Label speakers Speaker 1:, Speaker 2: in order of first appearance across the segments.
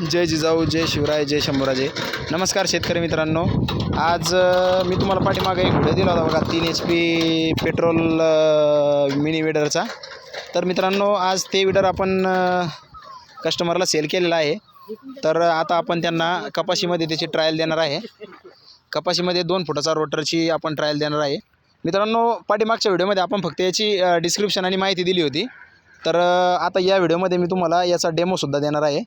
Speaker 1: जय जिजाऊ जय शिवराय जय शंभूराजे. नमस्कार शेतकरी मित्रांनो. आज मी तुम्हाला पाठीमागे एक व्हिडिओ दिला होता बघा तीन एच पी पेट्रोल मिनी विडरचा. तर मित्रांनो आज ते विडर आपण कस्टमरला सेल केलेला आहे. तर आता आपण त्यांना कपाशीमध्ये त्याची ट्रायल देणार आहे. कपाशीमध्ये दोन फुटाचा रोटरची आपण ट्रायल देणार आहे. मित्रांनो पाठीमागच्या व्हिडिओमध्ये आपण फक्त याची डिस्क्रिप्शन आणि माहिती दिली होती. तर आता या व्हिडिओमध्ये मी तुम्हाला याचा डेमोसुद्धा देणार आहे.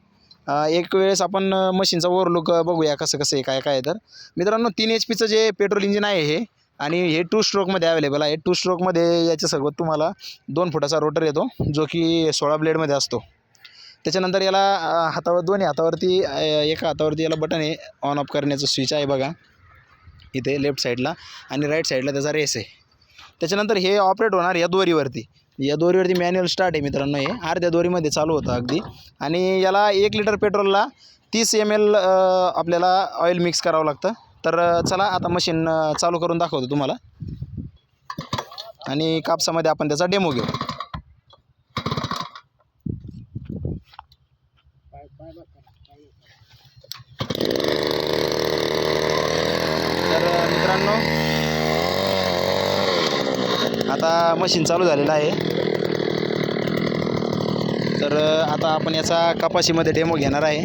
Speaker 1: एक वेळेस आपण मशीनचा ओव्हरलुक बघूया कसं कसं आहे काय काय आहे तर. मित्रांनो तीन एच पीचं जे पेट्रोल इंजिन आहे हे आणि हे टू स्ट्रोकमध्ये अवेलेबल आहे. टू स्ट्रोकमध्ये याच्यासोबत तुम्हाला दोन फुटाचा रोटर येतो जो की सोळा ब्लेडमध्ये असतो. त्याच्यानंतर याला हातावर दोन्ही हातावरती एका हातावरती याला बटन आहे ऑन ऑफ करण्याचं स्विच आहे बघा. इथे लेफ्ट साईडला आणि राईट साईडला त्याचा रेस आहे. त्याच्यानंतर हे ऑपरेट होणार या दोरीवरती. या दोरीवरती मॅन्युअल स्टार्ट आहे मित्रांनो हे. अर्ध्या दोरीमध्ये चालू होतं अगदी. आणि याला एक लिटर पेट्रोलला तीस एम एल आपल्याला ऑइल मिक्स करावं लागतं. तर चला आता मशीन चालू करून दाखवतो तुम्हाला. आणि कापसामध्ये आपण त्याचा डेमो घेऊ. तर मित्रांनो आता मशीन चालू झालेलं आहे. तर आता आपण याचा कपाशीमध्ये डेमो घेणार आहे.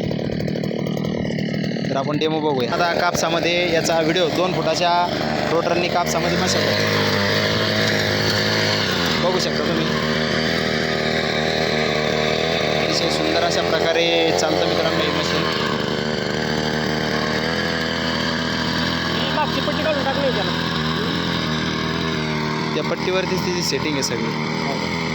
Speaker 1: तर आपण डेमो बघूया. आता कापसामध्ये याचा व्हिडिओ दोन फुटाच्या रोटरनी कापसामध्ये मशाल. बघू शकता तुम्ही. अतिशय सुंदर अशा प्रकारे चालतं मित्रांनो हे मशीन त्या पट्टीवरतीच तिची सेटिंग आहे सगळी.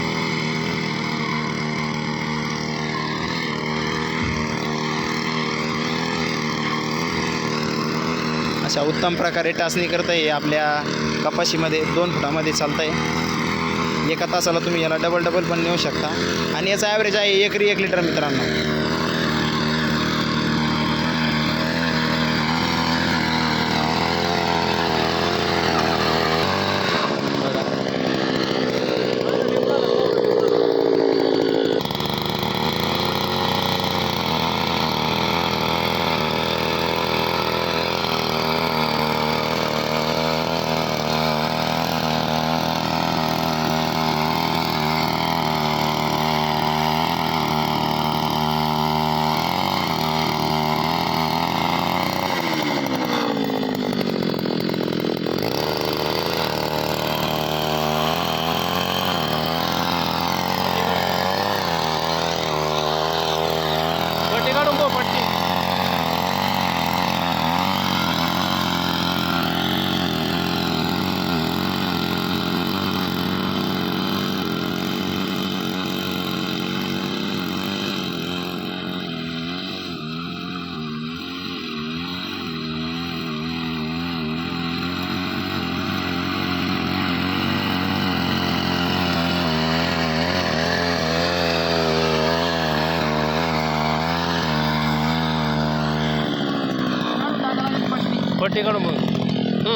Speaker 1: अशा उत्तम प्रकारे टाचणी करता येईल आपल्या कपाशीमध्ये दोन फुटामध्ये चालतं आहे एका तासाला तुम्ही याला डबल डबल पण नेऊ शकता. आणि याचा ॲव्हरेज आहे एकरी एक लिटर मित्रांनो.
Speaker 2: равно ಹೊಟ್ಟೆ ಕಣಮ ಹ್ಞೂ